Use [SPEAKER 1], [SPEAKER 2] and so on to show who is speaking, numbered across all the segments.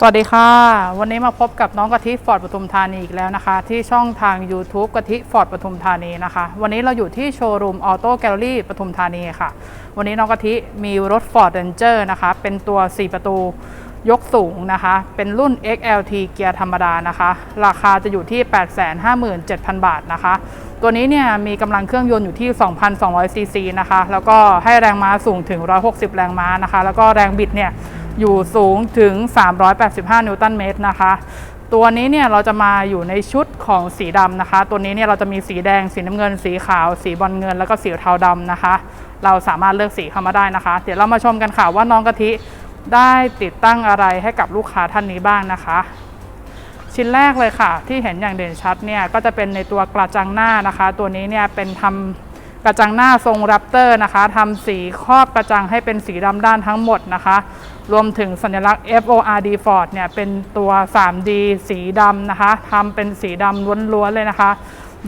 [SPEAKER 1] สวัสดีค่ะ วันนี้มาพบกับน้องกะทิฟอร์ดปทุมธานีอีกแล้วนะคะ ที่ช่องทาง YouTube กะทิฟอร์ดปทุมธานีนะคะ วันนี้เราอยู่ที่โชว์รูมออโต้แกลเลอรี่ปทุมธานีค่ะ วันนี้น้องกะทิมีรถ Ford Ranger นะคะ เป็นตัว 4 ประตูยกสูงนะคะ เป็นรุ่น XLT เกียร์ธรรมดานะคะ ราคาจะอยู่ที่ 857,000 บาทนะคะ ตัวนี้เนี่ยมีกำลังเครื่องยนต์อยู่ที่ 2,200ซีซีนะคะ แล้วก็ให้แรงม้าสูงถึง 160 แรงม้านะคะ แล้วก็แรงบิดเนี่ย อยู่สูงถึง 385 นิวตันเมตรนะคะ ตัวนี้เนี่ยเราจะมาอยู่ในชุดของสีดำนะคะ ตัวนี้เนี่ยเราจะมีสีแดง สีน้ำเงิน สีขาว สีบอลเงิน แล้วก็สีเทาดำนะคะ เราสามารถเลือกสีเข้ามาได้นะคะ เดี๋ยวเรามาชมกันค่ะว่าน้องกะทิได้ติดตั้งอะไรให้กับลูกค้าท่านนี้บ้างนะคะ ชิ้นแรกเลยค่ะ ที่เห็นอย่างเด่นชัดเนี่ยก็จะเป็นในตัวกระจังหน้านะคะ ตัวนี้เนี่ยเป็นทำก ระจังหน้าทรงแรปเตอร์นะคะทำสีครอบกระจังให้เป็นสีดำด้านทั้งหมดนะคะ รวมถึงสัญลักษณ์ FORD Ford เนี่ยเป็นตัว 3D สีดำนะคะทำเป็นสีดำล้วนๆเลยนะคะ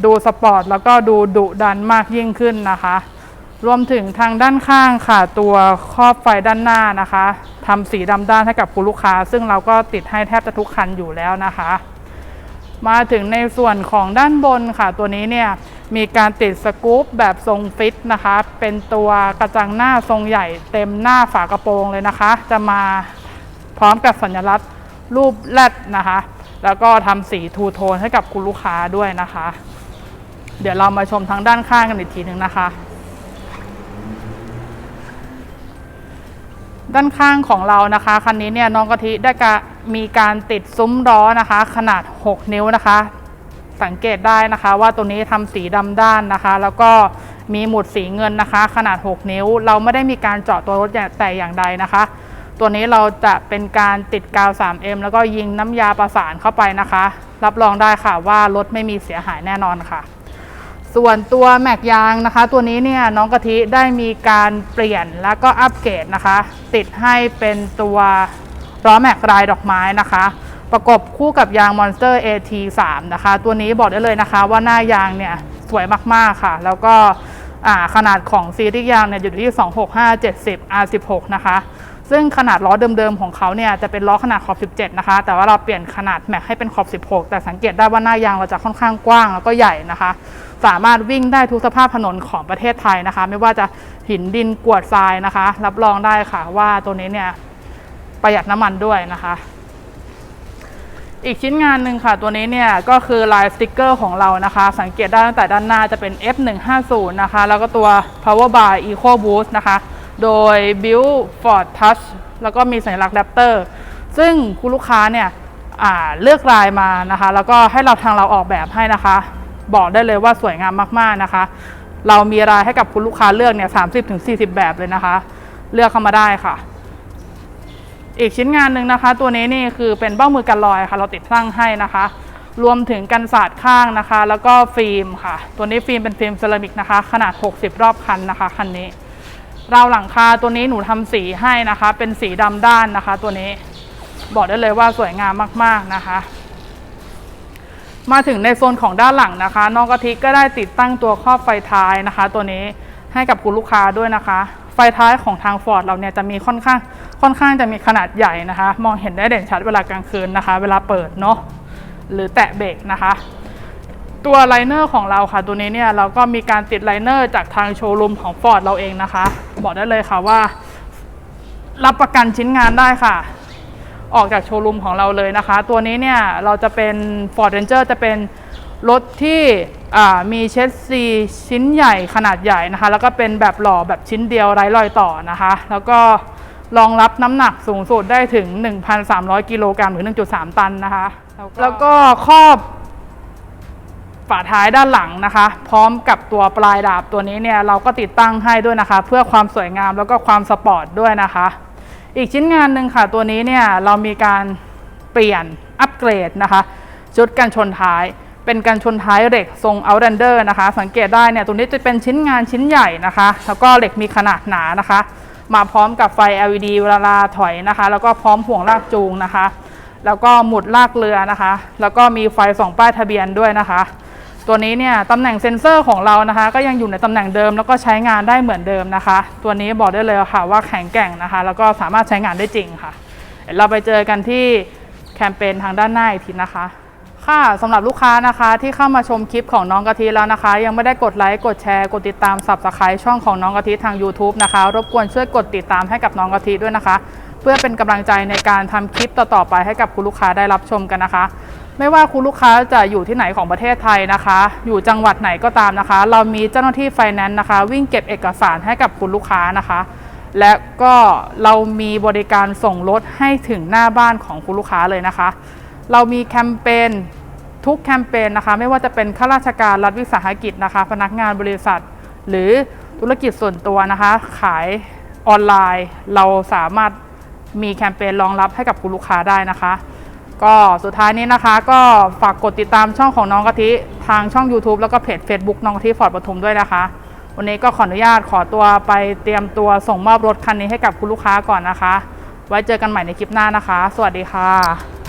[SPEAKER 1] ดูสปอร์ตแล้วก็ดูดุดันมากยิ่งขึ้นนะคะ รวมถึงทางด้านข้างค่ะ ตัวครอบไฟด้านหน้านะคะทำสีดำด้านให้กับคุณลูกค้า ซึ่งเราก็ติดให้แทบจะทุกคันอยู่แล้วนะคะ มาถึงในส่วนของด้านบนค่ะตัวนี้เนี่ย มีการติดสกู๊ปแบบทรงฟิตนะคะ เป็นตัวกระจังหน้าทรงใหญ่เต็มหน้าฝากระโปรงเลยนะคะ จะมาพร้อมกับสัญลักษณ์รูปแรดนะคะ แล้วก็ทำสีทูโทนให้กับคุณลูกค้าด้วยนะคะ เดี๋ยวเรามาชมทางด้านข้างกันอีกทีหนึ่งนะคะ ด้านข้างของเรานะคะคันนี้เนี่ยน้องกะทิได้กะมีการติดซุ้มล้อนะคะ ขนาด 6 นิ้วนะคะ สังเกตได้นะคะ ว่าตัวนี้ทำสีดำด้านนะคะ แล้วก็มีหมุดสีเงินนะคะ ขนาด 6 นิ้ว เราไม่ได้มีการเจาะตัวรถแต่อย่างใดนะคะ ตัวนี้เราจะเป็นการติดกาว 3M แล้วก็ยิงน้ำยาประสานเข้าไปนะคะ รับรองได้ค่ะว่ารถไม่มีเสียหายแน่นอนค่ะส่วนตัวแม็กยางนะคะ ตัวนี้เนี่ยน้องกะทิได้มีการเปลี่ยนแล้วก็อัปเกรดนะคะ ติดให้เป็นตัวล้อแม็กลายดอกไม้นะคะ ประกบคู่กับยาง Monster AT3 นะคะ ตัวนี้บอกได้เลยนะคะว่าหน้ายางเนี่ยสวยมากๆค่ะ แล้วก็ขนาดของซีรีส์ยางเนี่ยอยู่ที่ 26570 R16 นะคะ ซึ่งขนาดล้อเดิมๆของเขาเนี่ยจะเป็นล้อขนาดขอบ 17 นะคะ แต่ว่าเราเปลี่ยนขนาดแม็กให้เป็นขอบ 16 แต่สังเกตได้ว่าหน้ายางเราจะค่อนข้างกว้างแล้วก็ใหญ่นะคะ สามารถวิ่งได้ทุกสภาพถนนของประเทศไทยนะคะ ไม่ว่าจะหินดินกวดทรายนะคะ รับรองได้ค่ะว่าตัวนี้เนี่ยประหยัดน้ำมันด้วยนะคะ อีกชิ้นงานหนึ่งค่ะ ตัวนี้เนี่ยก็คือลายสติกเกอร์ของเรานะคะ สังเกตได้ตั้งแต่ด้านหน้าจะเป็น F150 นะคะ แล้วก็ตัว Power Bar Eco Boost นะคะ โดย Build Ford Touch แล้วก็มีสัญลักษณ์ Raptor ซึ่งคุณลูกค้าเนี่ยเลือกลายมานะคะ แล้วก็ให้เราทางเราออกแบบให้นะคะ บอกได้เลยว่าสวยงามมากๆนะคะ เรามีรายให้กับคุณลูกค้าเลือกเนี่ย30-40แบบเลยนะคะ เลือกเข้ามาได้ค่ะ อีกชิ้นงานหนึ่งนะคะ ตัวนี้นี่คือเป็นเบ้ามือกันลอยค่ะ เราติดตั้งให้นะคะ รวมถึงกันสาดข้างนะคะ แล้วก็ฟิล์มค่ะ ตัวนี้ฟิล์มเป็นฟิล์มเซรามิกนะคะ ขนาด 60 รอบคันนะคะคันนี้ราวหลังคาตัวนี้หนูทำสีให้นะคะ เป็นสีดำด้านนะคะ ตัวนี้บอกได้เลยว่าสวยงามมากๆนะคะ มาถึงในโซนของด้านหลังนะคะน้องกะทิก็ได้ติดตั้งตัวครอบไฟท้ายนะคะ ตัวนี้ให้กับคุณลูกค้าด้วยนะคะ ฟท้ายของทาง Ford เราเนี่ยจะมีค่อนข้างค่อนข้างจะมีขนาดใหญ่นะคะ มองเห็นได้เด่นชัดเวลากลางคืนนะคะ เวลาเปิดเนาะหรือแตะเบรกนะคะ ตัวไลเนอร์ของเราค่ะตัวนี้เนี่ยเราก็มีการติดไลเนอร์จากทางโชว์รูมของ Ford เราเองนะคะ บอกได้เลยค่ะว่า รับประกันชิ้นงานได้ค่ะออกจากโชว์รูมของเราเลยนะคะ ตัวนี้เนี่ยเราจะเป็น Ford Ranger จะเป็นรถที่ มีเชสซีชิ้นใหญ่ขนาดใหญ่นะคะ แล้วก็เป็นแบบหล่อแบบชิ้นเดียวไร้รอยต่อนะคะ แล้วก็รองรับน้ำหนักสูงสุดได้ถึง 1,300 กิโลกรัมหรือ 1.3 ตันนะคะ แล้วก็ครอบฝาท้ายด้านหลังนะคะ พร้อมกับตัวปลายดาบตัวนี้เนี่ยเราก็ติดตั้งให้ด้วยนะคะ เพื่อความสวยงามแล้วก็ความสปอร์ตด้วยนะคะ อีกชิ้นงานหนึ่งค่ะตัวนี้เนี่ยเรามีการเปลี่ยนอัปเกรดนะคะ ชุดกันชนท้าย เป็นกันชนท้ายเหล็กทรง Outlander นะคะ สังเกตได้เนี่ยตรงนี้จะเป็นชิ้นงานชิ้นใหญ่นะคะ แล้วก็เหล็กมีขนาดหนานะคะ มาพร้อมกับไฟ LED เวลาถอยนะคะ แล้วก็พร้อมห่วงลากจูงนะคะ แล้วก็หมุดลากเรือนะคะ แล้วก็มีไฟส่องป้ายทะเบียนด้วยนะคะ ตัวนี้เนี่ยตำแหน่งเซ็นเซอร์ของเรานะคะ ก็ยังอยู่ในตำแหน่งเดิมแล้วก็ใช้งานได้เหมือนเดิมนะคะ ตัวนี้บอกได้เลยค่ะว่าแข็งแกร่งนะคะ แล้วก็สามารถใช้งานได้จริงค่ะเราไปเจอกันที่แคมเปญทางด้านหน้าอีกทีนะคะ ค่ะสำหรับลูกค้านะคะที่เข้ามาชมคลิปของน้องกะทิแล้วนะคะ ยังไม่ได้กดไลค์กดแชร์กดติดตาม Subscribe ช่องของน้องกะทิทาง YouTube นะคะ รบกวนช่วยกดติดตามให้กับน้องกะทิด้วยนะคะ เพื่อเป็นกำลังใจในการทำคลิปต่อๆไปให้กับคุณลูกค้าได้รับชมกันนะคะ ไม่ว่าคุณลูกค้าจะอยู่ที่ไหนของประเทศไทยนะคะ อยู่จังหวัดไหนก็ตามนะคะ เรามีเจ้าหน้าที่ไฟแนนซ์นะคะ วิ่งเก็บเอกสารให้กับคุณลูกค้านะคะ และก็เรามีบริการส่งรถให้ถึงหน้าบ้านของคุณลูกค้าเลยนะคะ เรามีแคมเปญทุกแคมเปญนะคะ ไม่ว่าจะเป็นข้าราชการรัฐวิสาหกิจนะคะ พนักงานบริษัท หรือธุรกิจส่วนตัวนะคะ ขายออนไลน์ เราสามารถมีแคมเปญรองรับให้กับคุณลูกค้าได้นะคะ ก็สุดท้ายนี้นะคะ ก็ฝากกดติดตามช่องของน้องกะทิทางช่อง YouTube แล้วก็เพจ Facebook น้องกะทิฟอร์ดปทุมด้วยนะคะ วันนี้ก็ขออนุญาตขอตัวไปเตรียมตัวส่งมอบรถคันนี้ให้กับคุณลูกค้าก่อนนะคะ ไว้เจอกันใหม่ในคลิปหน้านะคะ สวัสดีค่ะ